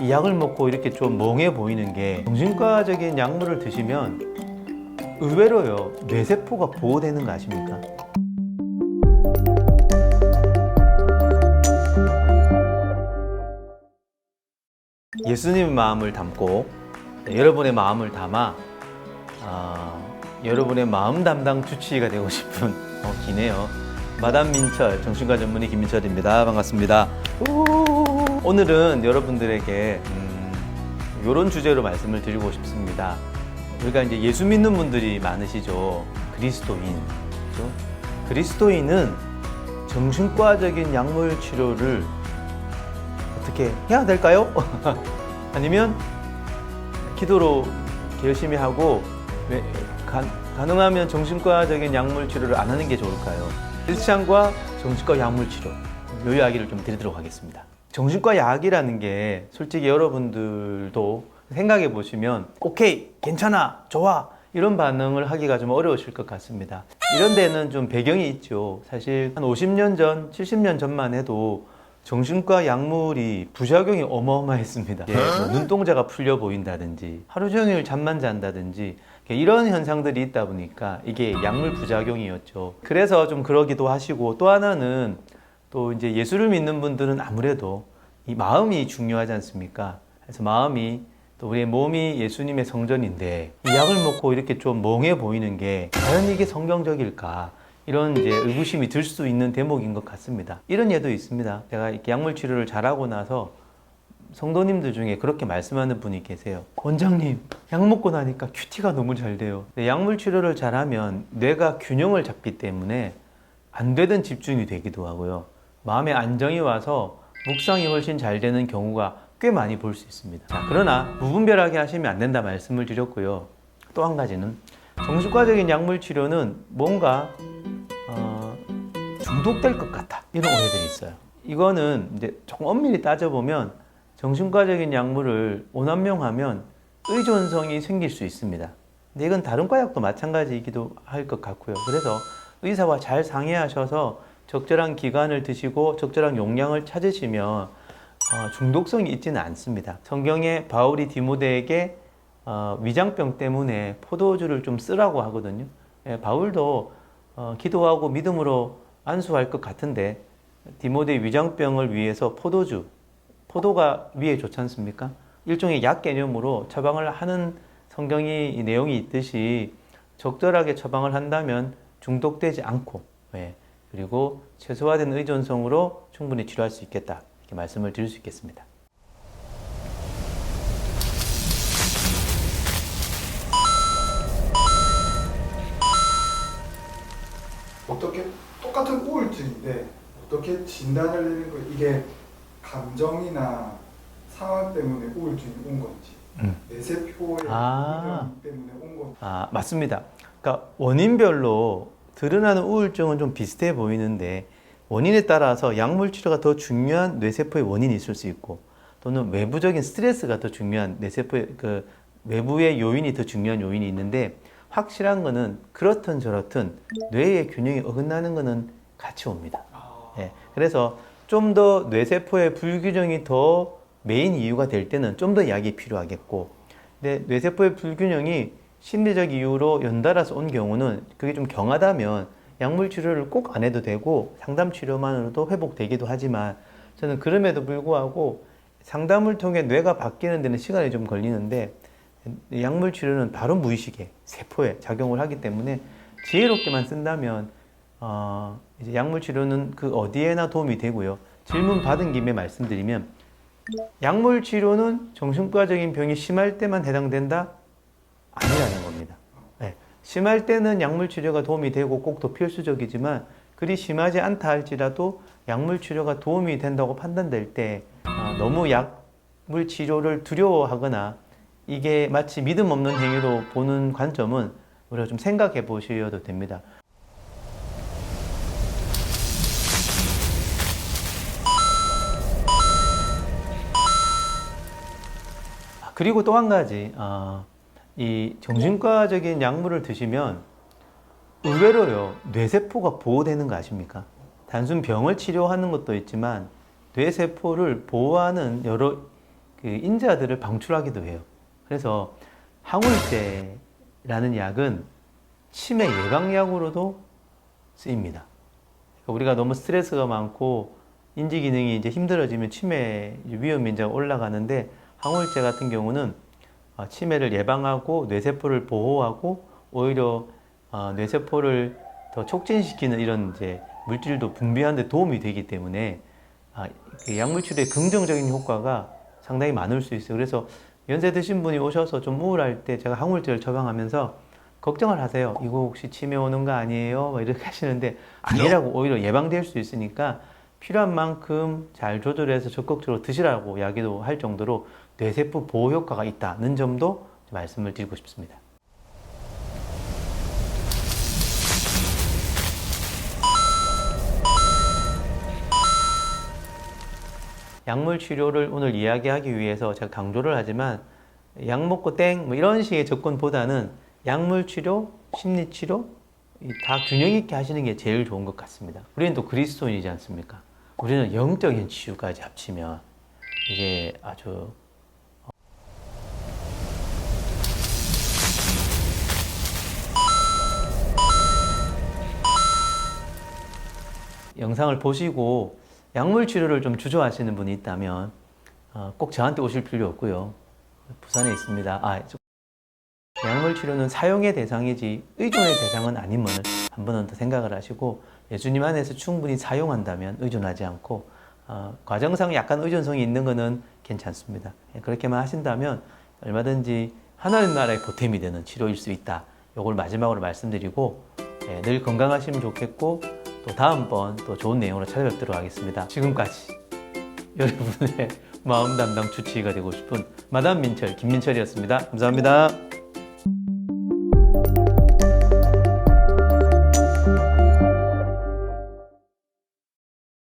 이 약을 먹고 이렇게 좀 멍해 보이는 게 정신과적인 약물을 드시면 의외로요 뇌세포가 보호되는 거 아십니까? 예수님의 마음을 담고 네, 여러분의 마음을 담아 아, 여러분의 마음 담당 주치의가 되고 싶은 어, 기네요. 마담 민철 정신과 전문의 김민철입니다. 반갑습니다. 우! 오늘은 여러분들에게 음, 이런 주제로 말씀을 드리고 싶습니다. 우리가 이제 예수 믿는 분들이 많으시죠. 그리스도인. 그죠? 그리스도인은 정신과적인 약물 치료를 어떻게 해야 될까요? 아니면 기도로 열심히 하고 왜- 가, 가능하면 정신과적인 약물 치료를 안 하는 게 좋을까요? 크리스찬과 정신과 약물 치료 이 이야기를 좀 드리도록 하겠습니다. 정신과 약이라는 게 솔직히 여러분들도 생각해 보시면 오케이 괜찮아 좋아 이런 반응을 하기가 좀 어려우실 것 같습니다. 이런 데는 좀 배경이 있죠. 사실 한 50년 전, 70년 전만 해도 정신과 약물이 부작용이 어마어마했습니다. 예, 뭐 눈동자가 풀려 보인다든지 하루 종일 잠만 잔다든지 이런 현상들이 있다 보니까 이게 약물 부작용이었죠. 그래서 좀 그러기도 하시고 또 하나는 또 이제 예수를 믿는 분들은 아무래도 이 마음이 중요하지 않습니까? 그래서 마음이 또 우리의 몸이 예수님의 성전인데 이 약을 먹고 이렇게 좀 멍해 보이는 게 과연 이게 성경적일까? 이런 이제 의구심이 들 수 있는 대목인 것 같습니다. 이런 예도 있습니다. 제가 이렇게 약물 치료를 잘하고 나서 성도님들 중에 그렇게 말씀하는 분이 계세요. 원장님, 약 먹고 나니까 큐티가 너무 잘 돼요. 약물 치료를 잘하면 뇌가 균형을 잡기 때문에 안 되던 집중이 되기도 하고요. 마음에 안정이 와서 묵상이 훨씬 잘 되는 경우가 꽤 많이 볼 수 있습니다. 자, 그러나 무분별하게 하시면 안 된다 말씀을 드렸고요. 또 한 가지는 정신과적인 약물 치료는 뭔가 어, 중독될 것 같다 이런 오해들이 있어요. 이거는 이제 조금 엄밀히 따져보면 정신과적인 약물을 오남용하면 의존성이 생길 수 있습니다. 근데 이건 다른 과약도 마찬가지이기도 할 것 같고요. 그래서 의사와 잘 상의하셔서 적절한 기간을 드시고 적절한 용량을 찾으시면 어, 중독성이 있지는 않습니다. 성경에 바울이 디모데에게 어, 위장병 때문에 포도주를 좀 쓰라고 하거든요. 예, 바울도 어, 기도하고 믿음으로 안수할 것 같은데 디모데 위장병을 위해서 포도주, 포도가 위에 좋지 않습니까? 일종의 약 개념으로 처방을 하는 성경이 이 내용이 있듯이 적절하게 처방을 한다면 중독되지 않고 예, 그리고 최소화된 의존성으로 충분히 치료할 수 있겠다 이렇게 말씀을 드릴 수 있겠습니다. 어떻게 똑같은 우울증인데 어떻게 진단을 내는 거 이게 감정이나 상황 때문에 우울증이 온 건지 음. 뇌세포의 아. 때문에 온 건지 아, 맞습니다. 그러니까 원인별로 드러나는 우울증은 좀 비슷해 보이는데 원인에 따라서 약물 치료가 더 중요한 뇌세포의 원인이 있을 수 있고 또는 외부적인 스트레스가 더 중요한 뇌세포의 그 외부의 요인이 더 중요한 요인이 있는데 확실한 거는 그렇든 저렇든 뇌의 균형이 어긋나는 거는 같이 옵니다. 아, 예, 그래서 좀 더 뇌세포의 불균형이 더 메인 이유가 될 때는 좀 더 약이 필요하겠고, 근데 뇌세포의 불균형이 심리적 이유로 연달아서 온 경우는 그게 좀 경하다면 약물 치료를 꼭 안 해도 되고 상담 치료만으로도 회복되기도 하지만 저는 그럼에도 불구하고 상담을 통해 뇌가 바뀌는 데는 시간이 좀 걸리는데 약물 치료는 바로 무의식에 세포에 작용을 하기 때문에 지혜롭게만 쓴다면 어, 이제 약물 치료는 그 어디에나 도움이 되고요. 질문 받은 김에 말씀드리면 약물 치료는 정신과적인 병이 심할 때만 해당된다? 아니라는. 심할 때는 약물 치료가 도움이 되고 꼭 더 필수적이지만 그리 심하지 않다 할지라도 약물 치료가 도움이 된다고 판단될 때 어, 너무 약물 치료를 두려워하거나 이게 마치 믿음 없는 행위로 보는 관점은 우리가 좀 생각해 보셔도 됩니다. 아, 그리고 또 한 가지, 아, 이 정신과적인 약물을 드시면 의외로요, 뇌세포가 보호되는 거 아십니까? 단순 병을 치료하는 것도 있지만 뇌세포를 보호하는 여러 그그 인자들을 방출하기도 해요. 그래서 항울제라는 약은 치매 예방약으로도 쓰입니다. 그러니까 우리가 너무 스트레스가 많고 인지 기능이 이제 힘들어지면 치매 위험 인자가 올라가는데 항울제 같은 경우는 어, 치매를 예방하고 뇌세포를 보호하고 오히려 어, 뇌세포를 더 촉진시키는 이런 이제 물질도 분비하는 데 도움이 되기 때문에 아, 그 약물 치료의 긍정적인 효과가 상당히 많을 수 있어요. 그래서 연세 드신 분이 오셔서 좀 우울할 때 제가 항울제를 처방하면서 걱정을 하세요. 이거 혹시 치매 오는 거 아니에요? 막 이렇게 하시는데 아니라고 오히려 예방될 수 있으니까 필요한 만큼 잘 조절해서 적극적으로 드시라고 이야기도 할 정도로 뇌세포 보호 효과가 있다는 점도 말씀을 드리고 싶습니다. 약물 치료를 오늘 이야기하기 위해서 제가 강조를 하지만 약 먹고 땡 뭐 이런 식의 접근보다는 약물 치료, 심리 치료 이다 균형 있게 하시는 게 제일 좋은 것 같습니다. 우리는 또 그리스도인이지 않습니까? 우리는 영적인 치유까지 합치면 이게 아주 영상을 보시고 약물 치료를 좀 주저하시는 분이 있다면 어, 꼭 저한테 오실 필요 없고요. 부산에 있습니다. 아, 저- 약물 치료는 사용의 대상이지 의존의 대상은 아님을 한 번은 더 생각을 하시고 예수님 안에서 충분히 사용한다면 의존하지 않고 어, 과정상 약간 의존성이 있는 것은 괜찮습니다. 예, 그렇게만 하신다면 얼마든지 하나님 나라의 보탬이 되는 치료일 수 있다. 이걸 마지막으로 말씀드리고 예, 늘 건강하시면 좋겠고 또 다음번 또 좋은 내용으로 찾아뵙도록 하겠습니다. 지금까지 여러분의 마음 담당 주치의가 되고 싶은 마담 민철 김민철이었습니다. 감사합니다.